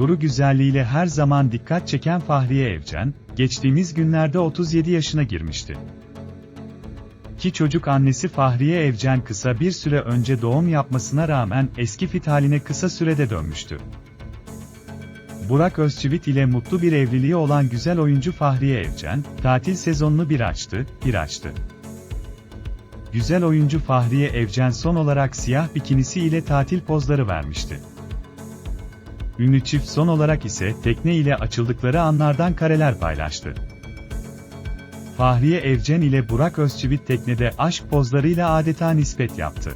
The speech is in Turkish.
Duru güzelliğiyle her zaman dikkat çeken Fahriye Evcen, geçtiğimiz günlerde 37 yaşına girmişti. Ki çocuk annesi Fahriye Evcen kısa bir süre önce doğum yapmasına rağmen eski fit haline kısa sürede dönmüştü. Burak Özçivit ile mutlu bir evliliği olan güzel oyuncu Fahriye Evcen, tatil sezonunu bir açtı, bir açtı. Güzel oyuncu Fahriye Evcen son olarak siyah bikinisi ile tatil pozları vermişti. Ünlü çift son olarak ise tekne ile açıldıkları anlardan kareler paylaştı. Fahriye Evcen ile Burak Özçivit teknede aşk pozlarıyla adeta nispet yaptı.